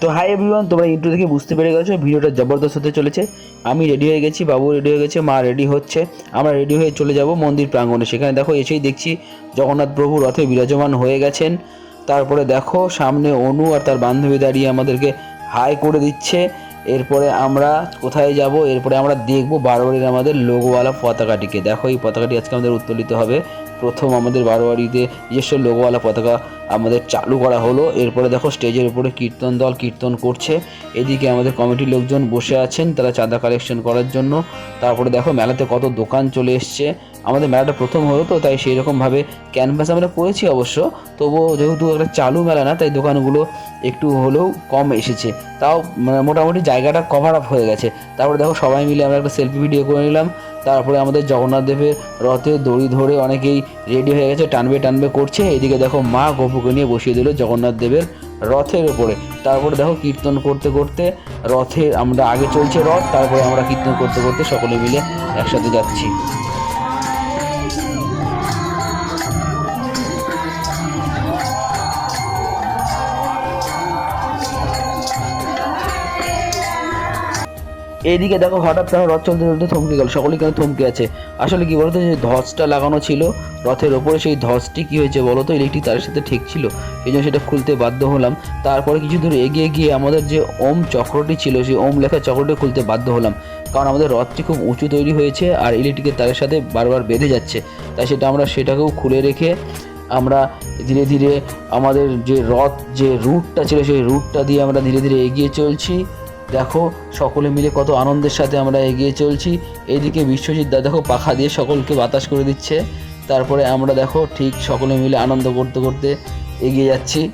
তো hi everyone তোমরা intro দেখে বুঝতে পেরে গেছো, ভিডিওটা জবরদস্ত হতে চলেছে। আমি রেডি হয়ে গেছি, বাবু রেডি হয়ে গেছে, মা রেডি হচ্ছে। আমরা রেডি হয়ে চলে যাব মন্দির প্রাঙ্গণে। সেখানে দেখো, এসেই দেখছি জগন্নাথ প্রভু রথে বিরাজমান হয়ে গেছেন। তারপরে দেখো, সামনে অনু আর তার বান্ধবী দাঁড়িয়ে আমাদেরকে হাই করে দিচ্ছে। এরপরে আমরা কোথায় যাব? এরপরে আমরা দেখব বারোয়ারির আমাদের লোগোওয়ালা পতাকাটিকে। দেখো, এই পতাকাটি আজকে আমাদের উত্তোলিত হবে। প্রথম আমাদের বারোয়ারিতে নিজস্ব লোগোওয়ালা পতাকা আমাদের চালু করা হলো। এরপরে দেখো স্টেজের উপরে কীর্তন দল কীর্তন করছে। এদিকে আমাদের কমিটির লোকজন বসে আছেন তারা চাঁদা কালেকশন করার জন্য। তারপরে দেখো মেলাতে কত দোকান চলে এসছে। আমাদের মেলাটা প্রথম হলো তো, তাই সেই রকমভাবে ক্যানভাস আমরা করেছি অবশ্য। তবুও যেহেতু একটা চালু মেলা না, তাই দোকানগুলো একটু হলেও কম এসেছে। তাও মানে মোটামুটি জায়গাটা কভার আপ হয়ে গেছে। তারপরে দেখো সবাই মিলে আমরা একটা সেলফি ভিডিও করে নিলাম। তারপরে আমাদের জগন্নাথ দেবের রথে দড়ি ধরে অনেকেই রেডি হয়ে গেছে, টানবে টানবে করছে। এদিকে দেখো মা গপুকে নিয়ে বসিয়ে দিল জগন্নাথ দেবের রথের ওপরে তারপরে দেখো কীর্তন করতে করতে রথে আমরা আগে চলছে রথ, তারপরে আমরা কীর্তন করতে করতে সকলে মিলে একসাথে যাচ্ছি। এইদিকে দেখো হঠাৎ কেন রথ চলতে চলতে থমকে গেল। সকলেই কেন থমকে আছে? আসলে কি বলতো, যে ধসটা লাগানো ছিল, রথের ওপরে সেই ধসটি কি হয়েছে বলো তো? ইলেকট্রিক তারের সাথে ঠিক ছিল। এই জন্য সেটা খুলতে বাধ্য হলাম। তারপরে কিছু দূর এগিয়ে গিয়ে আমাদের যে ওম চক্রটি ছিল, সেই ওম লেখা চক্রটি খুলতে বাধ্য হলাম। কারণ আমাদের রথটি খুব উঁচু তৈরি হয়েছে আর ইলেকট্রিকের তারের সাথে বারবার বেঁধে যাচ্ছে। তাই সেটা আমরা সেটাকেও খুলে রেখে আমরা ধীরে ধীরে আমাদের যে রথ যে রুটটা ছিল, সেই রুটটা দিয়ে আমরা ধীরে ধীরে এগিয়ে চলছি। দেখো, সকলে মিলে কত আনন্দের সাথে আমরা এগিয়ে চলছি। এইদিকে বিশ্বজিৎ দা দেখো, পাখা দিয়ে সকলকে বাতাস করে দিচ্ছে। তারপরে আমরা দেখো, ঠিক সকলে মিলে আনন্দ করতে করতে এগিয়ে যাচ্ছি।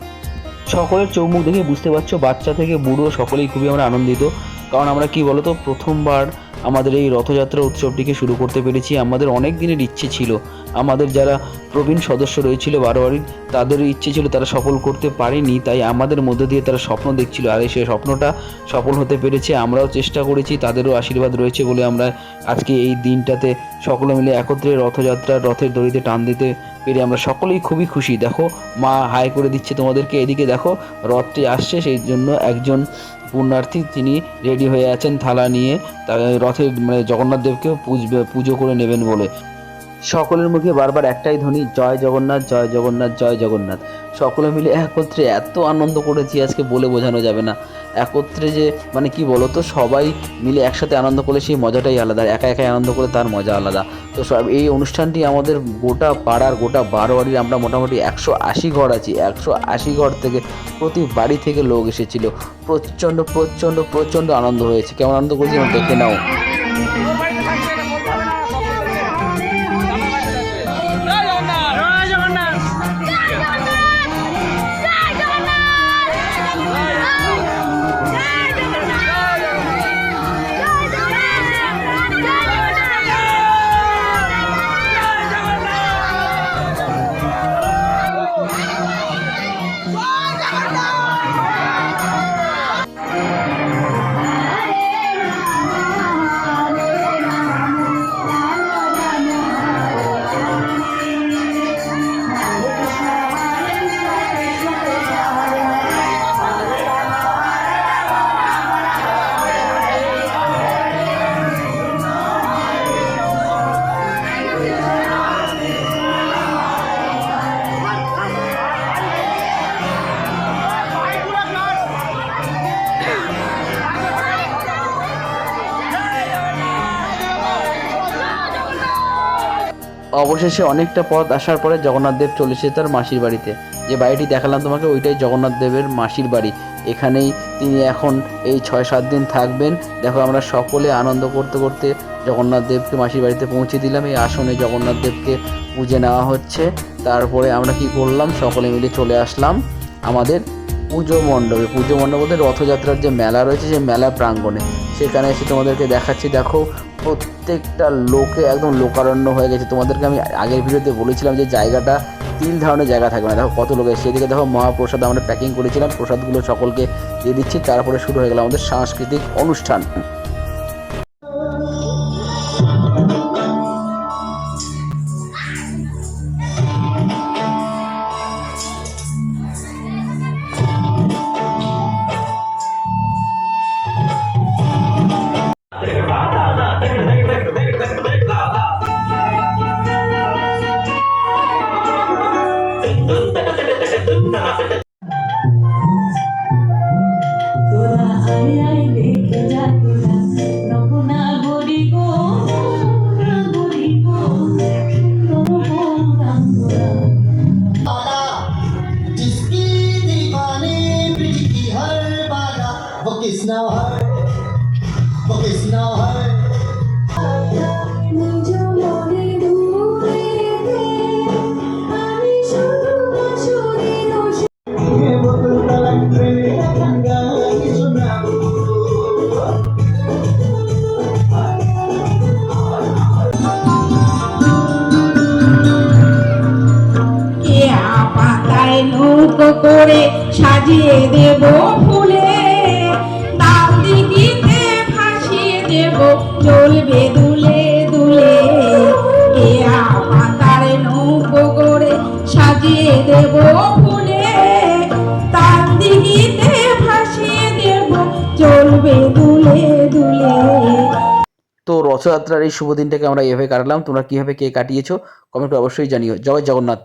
সকলের চৌমুখ দেখে বুঝতে পারছ, বাচ্চা থেকে বুড়ো সকলেই খুবই আমরা আনন্দিত। কারণ আমরা কি বলতো, প্রথমবার আমাদের এই রথযাত্রা উৎসবটিকে শুরু করতে পেরেছি। আমাদের অনেক দিনের ইচ্ছে ছিল আমাদের যারা প্রবীণ সদস্য রয়েছিল বারোয়ারির, তাদের ইচ্ছে ছিল তারা সফল করতে পারেনি, তাই আমাদের মধ্য দিয়ে তারা স্বপ্ন দেখছিল। আর সেই স্বপ্নটা সফল হতে পেরেছে, আমরাও চেষ্টা করেছি, তাদেরও আশীর্বাদ রয়েছে বলে আমরা আজকে এই দিনটাতে সকলে মিলে একত্রে রথযাত্রা, রথের দড়িতে টান দিতে পেরে আমরা সকলেই খুবই খুশি। দেখো, মা হাই করে দিচ্ছে তোমাদেরকে, এদিকে দেখো, রথটি আসছে, সেই জন্য একজন পুণ্যার্থী তিনি রেডি হয়ে আছেন থালা নিয়ে তার রথের মানে জগন্নাথ দেবকেও পুজো করে নেবেন বলে। সকলের মুখে বারবার একটাই ধ্বনি, জয় জগন্নাথ জয় জগন্নাথ জয় জগন্নাথ। সকলে মিলে একত্রে এত আনন্দ করেছি, আজকে বলে বোঝানো যাবে না। একত্রে যে মানে কি বলতো, সবাই মিলে একসাথে আনন্দ করলে সেই মজাটাই আলাদা একা একাই আনন্দ করে তার মজা আলাদা। তো সব, এই অনুষ্ঠানটি আমাদের গোটা পাড়ার, গোটা বারোয়ারির আমরা মোটামুটি একশো আশি ঘর আছি। একশো আশি ঘর থেকে প্রতি বাড়ি থেকে লোক এসেছিল। প্রচণ্ড প্রচণ্ড প্রচণ্ড আনন্দ হয়েছে। কেমন আনন্দ করেছি আমার দেখে নাও। অবশেষে অনেকটা পথ আসার পরে জগন্নাথ দেব চলে এসেছে তার মাসির বাড়িতে। যে বাড়িটি দেখালাম তোমাকে, ওইটাই জগন্নাথ দেবের মাসির বাড়ি। এখানেই তিনি এখন এই ছয় সাত দিন থাকবেন। দেখো আমরা সকলে আনন্দ করতে করতে জগন্নাথ দেবকে মাসির বাড়িতে পৌঁছে দিলাম। এই আসনে জগন্নাথ দেবকে পুজো নেওয়া হচ্ছে। তারপরে আমরা কি করলাম? সকলে মিলে চলে আসলাম আমাদের পুজো মণ্ডপে। পুজো মণ্ডপ বলতে রথযাত্রার যে মেলা রয়েছে, সেই মেলা প্রাঙ্গণে। সেখানে এসে তোমাদেরকে দেখাচ্ছি। দেখো, প্রত্যেকটা লোকে একদম লোকারণ্য হয়ে গেছে। তোমাদেরকে আমি আগের ভিডিওতে বলেছিলাম যে জায়গাটা তিন ধরনের জায়গা থাকবে না। দেখো কত লোক এসে সেদিকে দেখো মহাপ্রসাদ আমরা প্যাকিং করেছিলাম। প্রসাদগুলো সকলকে দিয়ে দিচ্ছি। তারপরে শুরু হয়ে গেল আমাদের সাংস্কৃতিক অনুষ্ঠান। পাতায় নৌকো করে সাজিয়ে দেব রথযাত্রার এই শুভ দিনটাকে আমরা এভাবে কাটালাম। তোমরা কীভাবে কে কাটিয়েছো কমেন্ট অবশ্যই জানিও। জয় জগন্নাথ।